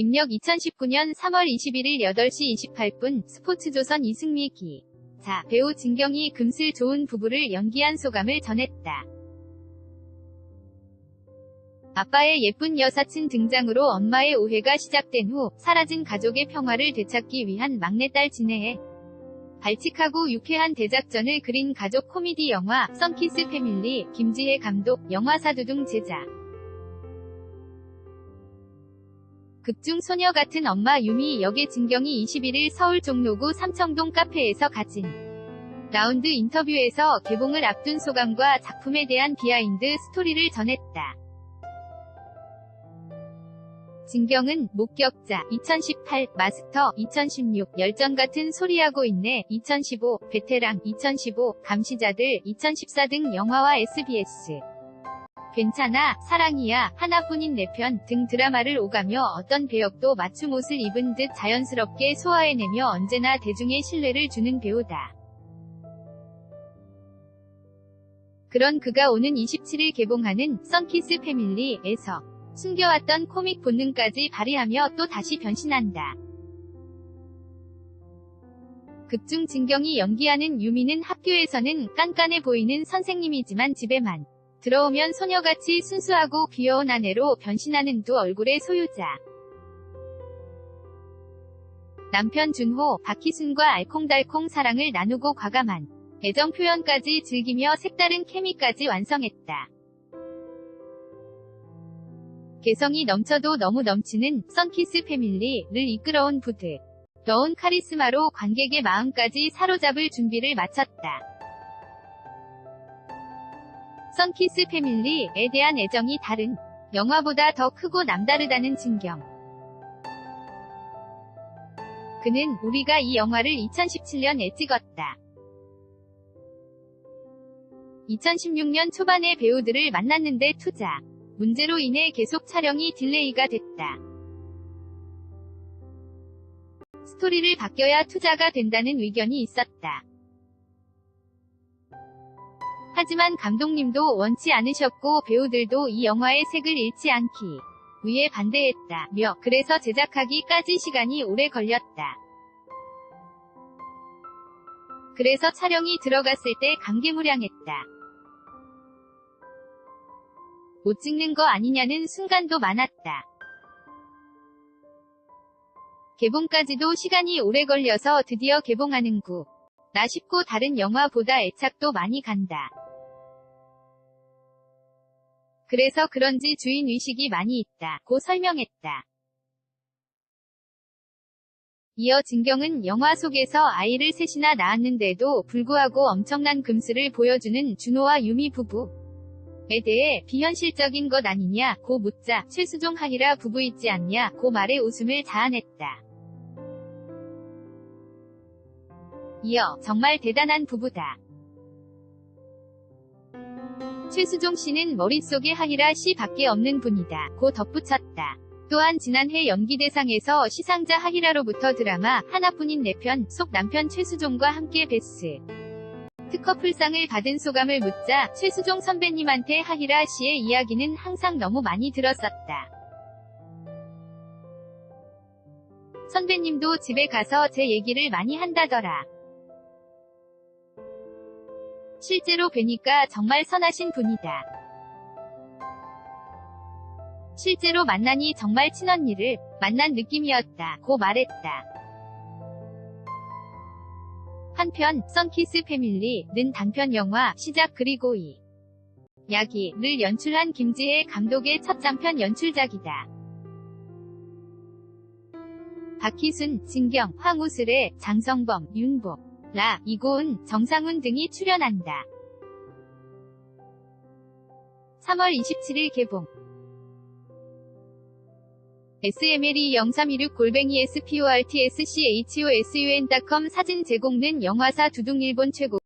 입력 2019년 3월 21일 8시 28분 스포츠조선 이승미 기. 자, 배우 진경이 금슬 좋은 부부를 연기한 소감을 전했다. 아빠의 예쁜 여사친 등장으로 엄마의 오해가 시작된 후 사라진 가족의 평화를 되찾기 위한 막내딸 진해에 발칙하고 유쾌한 대작전을 그린 가족 코미디 영화 썬키스 패밀리 김지혜 감독 영화사두둥 제작 극중 소녀 같은 엄마 유미 역의 진경이 21일 서울 종로구 삼청동 카페에서 가진 라운드 인터뷰에서 개봉을 앞둔 소감과 작품에 대한 비하인드 스토리를 전했다. 진경은 목격자 2018 마스터 2016 열전 같은 소리하고 있네 2015 베테랑 2015 감시자들 2014 등 영화와 SBS 괜찮아 사랑이야 하나뿐인 내 편 등 드라마를 오가며 어떤 배역도 맞춤 옷을 입은 듯 자연스럽게 소화해내며 언제나 대중의 신뢰를 주는 배우다. 그런 그가 오는 27일 개봉하는 썬키스 패밀리에서 숨겨왔던 코믹 본능까지 발휘하며 또 다시 변신한다. 극중 진경이 연기하는 유미는 학교에서는 깐깐해 보이는 선생님이지만 집에만 들어오면 소녀같이 순수하고 귀여운 아내로 변신하는 두 얼굴의 소유자. 남편 준호, 박희순과 알콩달콩 사랑을 나누고 과감한 애정 표현까지 즐기며 색다른 케미까지 완성했다. 개성이 넘쳐도 너무 넘치는 썬키스 패밀리를 이끌어온 부드. 넣은 카리스마로 관객의 마음까지 사로잡을 준비를 마쳤다. 썬키스 패밀리에 대한 애정이 다른 영화보다 더 크고 남다르다는 진경. 그는 우리가 이 영화를 2017년에 찍었다. 2016년 초반에 배우들을 만났는데 투자 문제로 인해 계속 촬영이 딜레이가 됐다. 스토리를 바뀌어야 투자가 된다는 의견이 있었다. 하지만 감독님도 원치 않으셨고 배우들도 이 영화의 색을 잃지 않기 위해 반대했다며 그래서 제작하기까지 시간이 오래 걸렸다. 그래서 촬영이 들어갔을 때 감개무량했다. 못 찍는 거 아니냐는 순간도 많았다. 개봉까지도 시간이 오래 걸려서 드디어 개봉하는 구. 나 싶고 다른 영화보다 애착도 많이 간다. 그래서 그런지 주인 의식이 많이 있다. 고 설명했다. 이어 진경은 영화 속에서 아이를 셋이나 낳았는데도 불구하고 엄청난 금슬을 보여주는 준호와 유미 부부. 에 대해 비현실적인 것 아니냐 고 묻자 최수종 하이라 부부 있지 않냐 고 말에 웃음을 자아냈다. 이어 정말 대단한 부부다. 최수종 씨는 머릿속에 하이라 씨 밖에 없는 분이다. 고 덧붙였다. 또한 지난해 연기대상에서 시상자 하이라로부터 드라마 하나뿐인 내 편 속 남편 최수종과 함께 베스 특커플상을 받은 소감을 묻자 최수종 선배님한테 하이라 씨의 이야기는 항상 너무 많이 들었었다. 선배님도 집에 가서 제 얘기를 많이 한다더라. 실제로 뵈니까 정말 선하신 분이다. 실제로 만나니 정말 친언니를 만난 느낌이었다. 고 말했다. 한편 썬키스 패밀리는 단편 영화 시작 그리고 이 야기를 연출한 김지혜 감독의 첫 장편 연출작이다. 박희순, 진경, 황우슬의 장성범, 윤복, 라, 이고은, 정상훈 등이 출연한다. 3월 27일 개봉 smle 0316 골뱅이 sportschun.com 사진 제공는 영화사 두둥 일본 최고